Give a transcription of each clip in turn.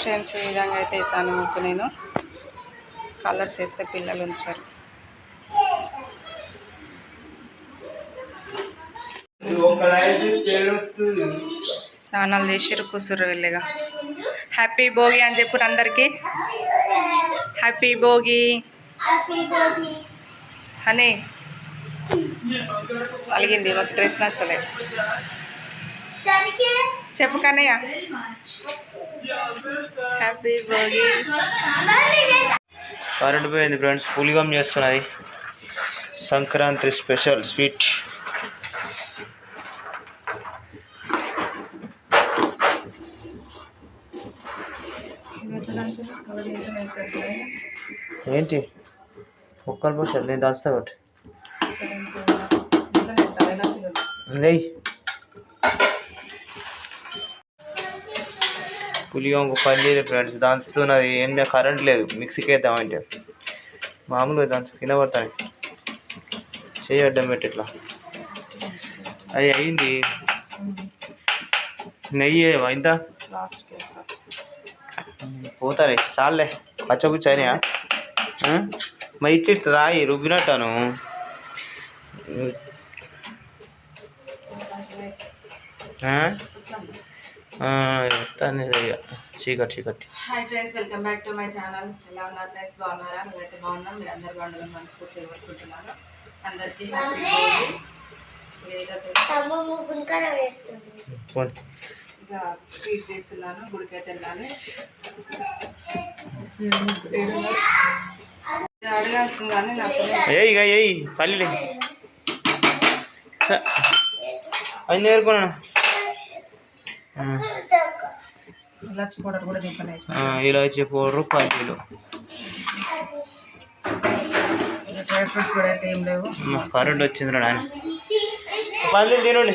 Friends ఈ విధంగా అయితే వేసాను ముక్కు నేను. కలర్స్ వేస్తే పిల్లలు ఉంచారు. స్నానాలు చేసిర్రు కూసురు వెళ్ళగా. హ్యాపీ భోగి అని చెప్పు అందరికి. హ్యాపీ భోగి. అని అలిగింది మాకు డ్రెస్ నచ్చలేదు చెప్పు కన్నయ్య. హ్యాపీ భోగి కరెంట్ పోయింది ఫ్రెండ్స్ పులిగం చేస్తున్నది. Sankranti special sweet. ఏంటి? ఒక్కరు పోసాడు నేను దాస్తా ఒకటి. పులియోంగు పులిగొంగ పల్లీలు ఫ్రెండ్స్ దంచుతున్నది. ఏం కరెంట్ లేదు. మిక్సీకి వేద్దామంటే మామూలుగా దంచు కింద పడతాను చెయ్యి అడ్డం పెట్టి ఇట్లా. అది అయింది నెయ్యి ఇంత? పోతాయి చాలే పచ్చబుచ్చి మరి ఇట్లా ఇట్లా రాయి రుబ్బినట్టాను. Huh? ఇక. చీకటి చీకటి. Hi friends welcome back to my channel. ఎలా ఉన్నారు ఫ్రెండ్స్? బాగున్నారా? మేమైతే బాగున్నాం. మీరు అందరు బాగుండాలని మనస్ఫూర్తిగా కోరుకుంటున్నాను. అందరికీ. ఇక స్వీట్ చేస్తున్నాను. గుడికైతే వెళ్ళాలి అడగాల్సిందని నాకు ఏయ్ ఇక ఏయ్ పల్లి అది నేర్కొన్నాను ఇలాచి పౌడర్ కూడా దింపనేసి ఇలా వచ్చే పౌడర్ డ్రై ఫ్రూట్స్ కూడా అయితే ఏం లేవు. కరెంట్ వచ్చింది రా పల్లీలు తినండి.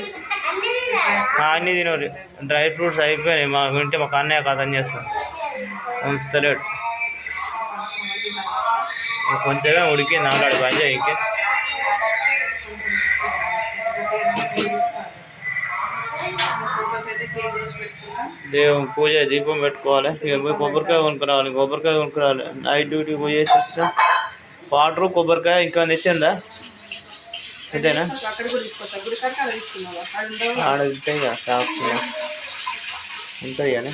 అన్నీ తినరు డ్రై ఫ్రూట్స్ అయిపోయినాయి. మా వింటే మాకు అన్నయ్య కథం చేస్తాం ఉంచుతలేడు. కొంచెమే ఉడికి నాలాడు పని చేయకి దేవుని పూజ దీపం పెట్టుకోవాలి. ఇక పోయి కొబ్బరికాయ కొనుక్కురావాలి కొబ్బరికాయ కొనుక్కురావాలి నైట్ డ్యూటీ పోయి చేసి వచ్చిన. వాటర్ కొబ్బరికాయ ఇంకా తెచ్చిందా? అంతేనా ఆడ ఉంటాయి ఉంటుంది కానీ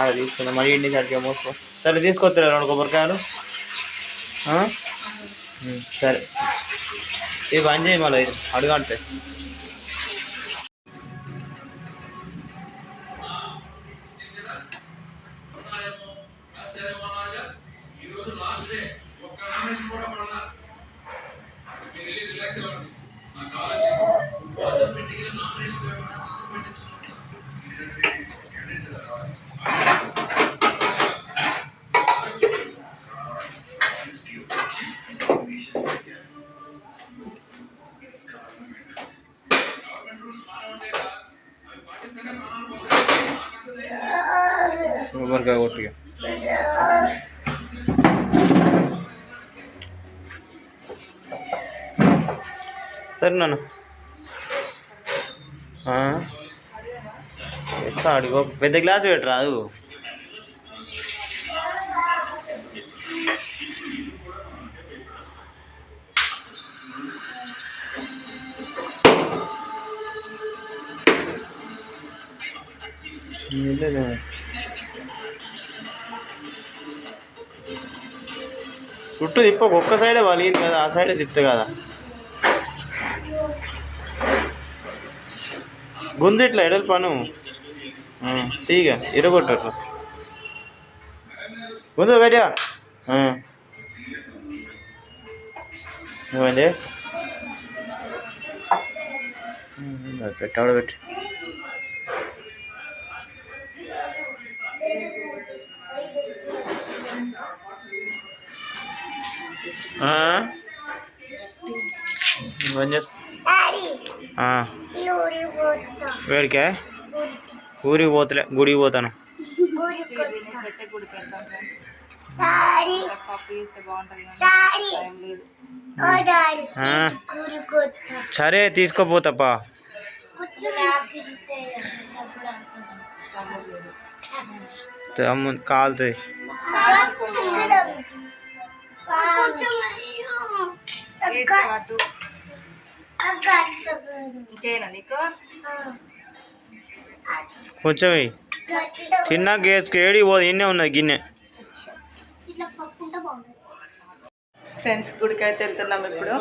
ఆడ తీసుకున్నా. మరి ఇంటి సరిగ్గా మోసుకో. సరే తీసుకొస్తారా రెండు కొబ్బరికాయలు? సరే. ఇది బంద్ చేయి మళ్ళీ. ఇది అడుగంటే కొబ్బరికాయ కొట్టిగా సరే నాన్న ఆ? ఎట్లా అడిగో పెద్ద గ్లాస్ పెట్టరాదు లేదు. చుట్టూ తిప్ప ఒక్క సైడే వలిగింది కదా ఆ సైడే తిప్తే కదా. గుంజు ఇట్లా ఎడలు పను. తీగ ఇరగొట్టరు గుందు బయట. ఏమండి పెట్టాడు పెట్టి. వేడికే? ఊరికి పోతలే గుడికి పోతాను. ఆ? సరే తీసుకోపోతాపా. కాలుతుంది. కొంచెం వెయ్యి. చిన్న ఏడి పోదు ఇన్నే ఉన్నది గిన్నె. ఫ్రెండ్స్ గుడికి అయితే వెళ్తున్నాం ఇప్పుడు.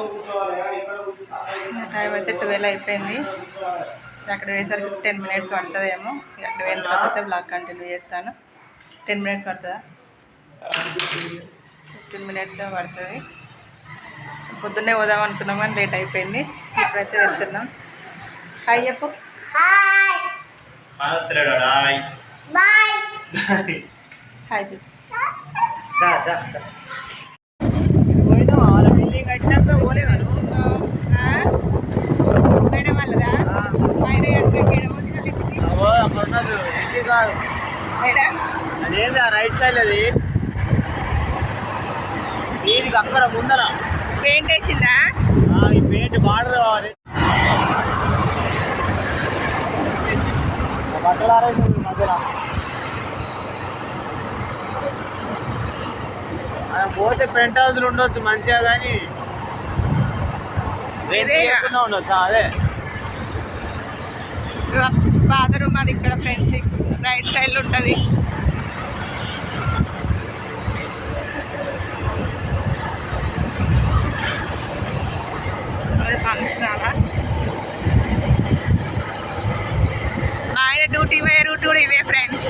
టైం అయితే ట్వెల్వ్ అయిపోయింది. అక్కడ వేసరికి టెన్ మినిట్స్ పడుతుందేమో. ఇక అక్కడ వెళ్ళిన తర్వాత బ్లాగ్ కంటిన్యూ చేస్తాను. టెన్ మినిట్స్ పడుతుందా? ఫిఫ్టీన్ మినిట్స్ పడుతుంది. పొద్దున్నే పోదాం అనుకున్నాం కానీ లేట్ అయిపోయింది. ఇప్పుడైతే వెళ్తున్నాం. హాయ్ చెప్పు. హాయ్ చెప్పు. అదేంది రైట్ సైడ్ అది? దీనికి అక్కడ ముందర. పెయింట్ వేసిందా? ఈ పెయింట్ బార్డర్ కావాలి బట్టలు ఆరేసింది మధ్యన. మనం పోతే పెంట్ హౌస్లు ఉండొచ్చు మంచిగా కానీ. ఉండొచ్చు? అదే. బాత్రూమ్ అది ఇక్కడ ఫ్రెండ్స్. రైట్ సైడ్ ఉంటుంది. ఆయన డ్యూటీ పోయే రూట్ కూడా ఇవే ఫ్రెండ్స్.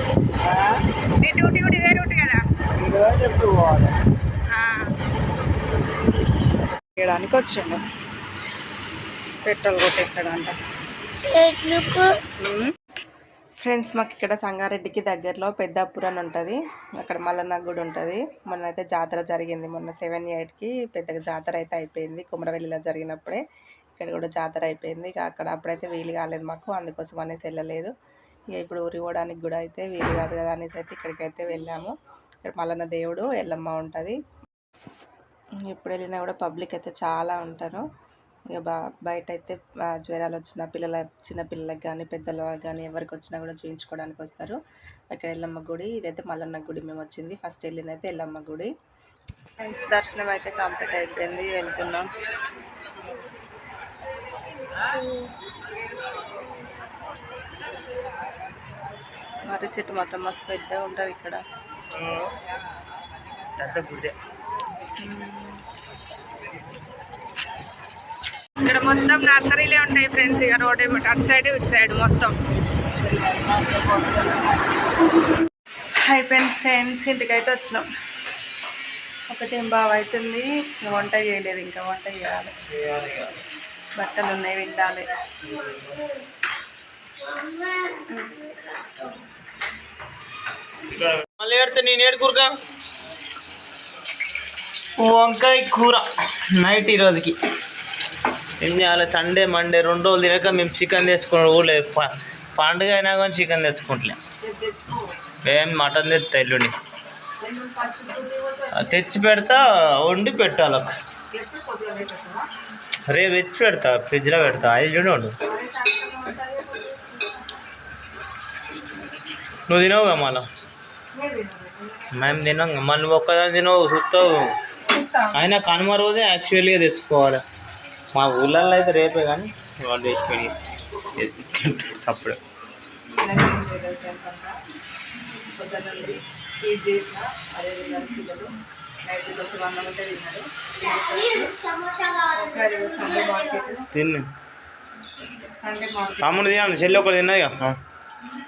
నీ డ్యూటీ కూడా ఇవే రూట్ కదా? చేయడానికి వచ్చిండు. పెట్రోల్ కొట్టేస్తాడంట. ఫ్రెండ్స్ మాకు ఇక్కడ సంగారెడ్డికి దగ్గరలో పెద్దాపూర్ అని ఉంటుంది. అక్కడ మల్లన్న గుడి ఉంటుంది. మొన్న అయితే జాతర జరిగింది. మొన్న సెవెన్ ఎయిట్కి పెద్దగా జాతర అయితే అయిపోయింది. కుమరవెల్లిలో జరిగినప్పుడే. ఇక్కడ కూడా జాతర అయిపోయింది. ఇక అక్కడ అప్పుడైతే వీలు కాలేదు మాకు అందుకోసం అనేసి వెళ్ళలేదు. ఇక ఇప్పుడు ఊరి పోవడానికి కూడా అయితే వీలు కాదు కదా అనేసి అయితే ఇక్కడికైతే వెళ్ళాము. ఇక్కడ మల్లన్న దేవుడు ఎల్లమ్మ ఉంటుంది. ఎప్పుడు వెళ్ళినా కూడా పబ్లిక్ అయితే చాలా ఉంటారు. ఇక బా బయట అయితే జ్వరాలు వచ్చిన పిల్లల చిన్నపిల్లలకు కానీ పెద్దలకు కానీ ఎవరికి వచ్చినా కూడా చూపించుకోవడానికి వస్తారు. అక్కడ ఎల్లమ్మ గుడి ఇదైతే మల్లన్న గుడి మేము వచ్చింది. ఫస్ట్ వెళ్ళింది అయితే ఎల్లమ్మ గుడి. దర్శనం అయితే కంప్లీట్ అయిపోయింది. వెళ్తున్నాం. మర్రి చెట్టు మాత్రం మస్తు పెద్దగా ఉంటుంది ఇక్కడ. పెద్ద ఇక్కడ మొత్తం నర్సరీలే ఉంటాయి ఫ్రెండ్స్ ఇక రోడ్ ఏమిటి అటు సైడ్ ఇటు సైడ్ మొత్తం. అయిపోయింది ఫ్రెండ్స్ ఇంటికైతే వచ్చినాం. ఒకటి బాగా అవుతుంది వంట చేయలేదు ఇంకా వంట చేయాలి. బట్టలు ఉన్నాయి విండాలి మళ్ళీ ఏడితే నేను ఏడుకూరుగా వంకాయ కూర నైట్ ఈరోజుకి ఏం చేయాలి? సండే మండే రెండు రోజులు తినక మేము చికెన్ తెచ్చుకున్నాం ఊళ్ళో ప- పండుగ అయినా కానీ చికెన్ తెచ్చుకుంటలే. ఏం మటన్ తెస్తా ఎల్లుండి. తెచ్చి పెడతా వండి పెట్టాలి ఒక. రేపు తెచ్చి పెడతా ఫ్రిడ్జ్లో పెడతా ఎల్లుండి వండు నువ్వు. తినవుగా మళ్ళా? మేము తిన్నాం మళ్ళీ ఒక్కదాని తినవు చూస్తావు అయినా కనుమ రోజే యాక్చువల్గా తెచ్చుకోవాలి. మా ఊళ్ళల్లో అయితే రేపే కానీ. వాళ్ళు తెచ్చుకొని అప్పుడు పొద్దున్నండి నైట్ అన్నం ఉంటే సండే మార్కెట్ తిన్ను. Sunday market. తమ్ముడు తినాలి చెల్లి ఒకటి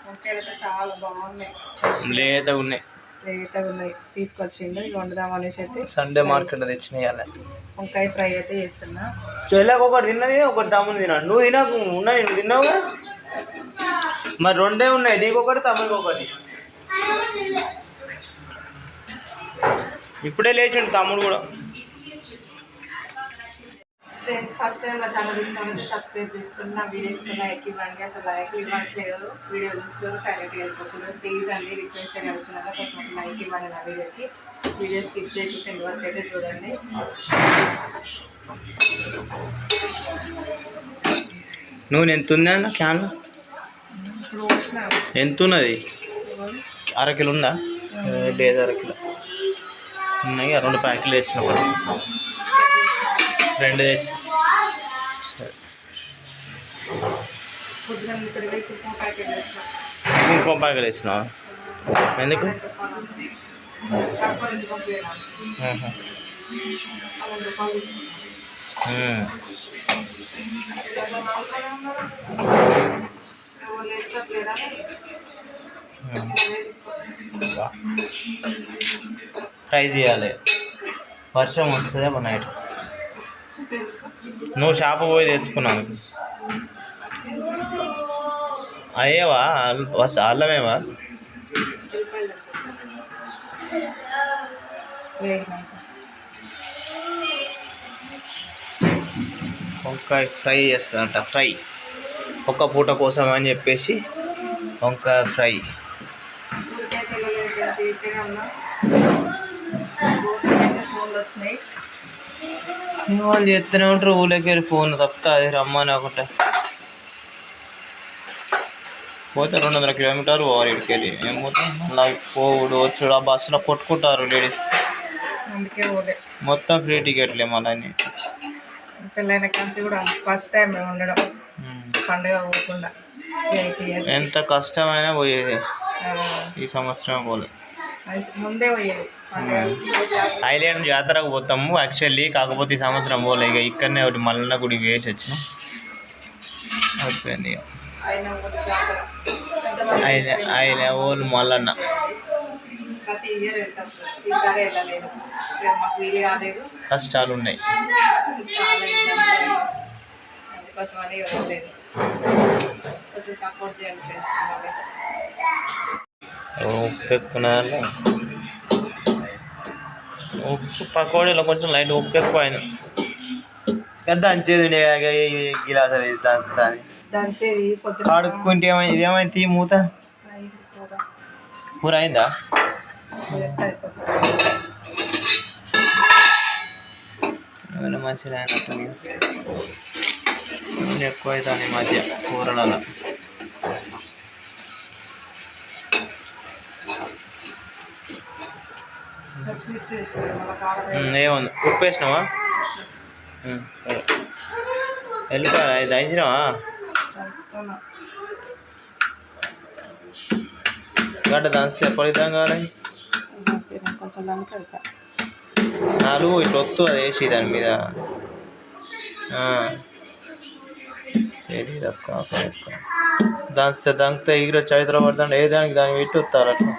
వంకాయలు అయితే చాలా బాగున్నాయి. లేదా ఉన్నాయి. లేతగా ఉన్నాయి. తీసుకొచ్చిండు ఇక వండుదాం అనేసి అయితే. సండే మార్కెట్ తెచ్చినాయాలి వంకాయ ఫ్రై అయితే చేస్తున్నా. చెల్లెకి ఒకటి తిన్నది ఒకటి తమ్ముడు తిన్నాడు నువ్వు తినకు ఉన్నాయి నువ్వు తిన్నావుగా మరి రెండే ఉన్నాయి నీకు ఒకటి తమ్ముడికి ఒకటి ఇప్పుడే లేచిండు తమ్ముడు కూడా. ఫ్రెండ్స్ ఫస్ట్ టైం నా ఛానల్ తీసుకుని సబ్స్క్రైబ్ చేసుకుని నా వీడియోస్కి లైక్ ఇవ్వండి. అసలు లైక్ ఇవ్వట్లేదు. వీడియో చూస్తారు సైలెంట్గా వెళ్ళిపోతున్నారు. ప్లీజ్ అండి రిక్వెస్ట్ అని అడుగుతున్నాను కొంచెం లైక్ ఇవ్వండి నా వీడియోకి వీడియో స్కిప్ చేయకుండా ఎండ్ వరకు అయితే చూడండి. నువ్వు ఎంత ఉంది అన్న క్యాన్ ఎంత ఉన్నది? అరకిలో ఉందా? లేదు అరకిలో ఉన్నాయి. రెండు ప్యాకెట్లు తెచ్చిన ఒకటి. రెండు తెచ్చి ఇంకో ప్యాకెట్ తెచ్చినావా ఎందుకు? ట్రై చేయాలి. వర్షం వస్తుందేమో నైట్ నువ్వు షాప్ పోయి తెచ్చుకున్నాను అయ్యేవా? అల్- అల్లమేవా? వంకాయ ఫ్రై చేస్తుందంట ఫ్రై. ఒక్క పూట కోసం అని చెప్పేసి వంకాయ ఫ్రై. వెళ్ళలేదు ఇక్కడే ఉన్నా. ఫోన్లు వచ్చినాయి వాళ్ళు చెప్తూనే ఉంటారు ఊళ్ళకి వెళ్ళి ఫోన్ తప్పితే అది రమ్మని ఒకటే. పోతే రెండు వందల కిలోమీటర్లు పోవాలి ఇక్కడికి వెళ్ళి. ఏం పోతాం అలా పోవుడు వచ్చుడు ఆ బస్సులో కొట్టుకుంటారు లేడీస్. అందుకే పోలే. మొత్తం ఫ్రీ టికెట్లే మళ్ళీ పెళ్ళైన కాంచి కూడా ఫస్ట్ టైం మేము ఉండడం. పండుగ పోకుండా. ఎయిట్ ఇయర్స్ ఎంత కష్టమైనా పోయేది. ఈ సంవత్సరం పోలే. ముందే పోయేది పండుగ ఐలాండ్ జాతరకు పోతాము. యాక్చువల్లీ కాకపోతే ఈ సంవత్సరం పోలే. ఇక ఇక్కడనే ఒకటి మల్లన్న గుడికి వేసి వచ్చినాం. అయిపోయింది ఆయన ఓళ్ళు మల్లన్న. కష్టాలు ఉన్నాయి. కొంచెం సపోర్ట్ చేయండి ఫ్రెండ్స్ ఉప్పు ఎక్కువ ఉప్పు పకోడీలో కొంచెం లైట్ ఉప్పు ఎక్కువ అయింది ఎంత అంచేది గిలాస దాస్తాని దంచేది పొద్దున. కడుక్కుంటే ఏమైంది ఇదేమైంది తీ మూత? కూర. అయిందా? మంచిగా ఎక్కువ అవుతుంది ఈ మధ్య కూరలలో పచ్చిమిర్చి వేసి మళ్ళీ కారం వేసి ఉమ్, ఏముంది ఉప్పు వేసినావా వెళ్ళిపోయా ఇది దంచినావా? గడ్డ దంచితే ఎప్పటిదాం కావాలి నాలుగు ఇట్లా వత్తు అది వేసి దాని మీద. ఆ. ఏది దంచితే దంచితే ఎగిరి వచ్చి హైదరాబాద్ పడుతుండే ఏ దానికి దాన్ని పెట్టి వస్తారు అట్లా?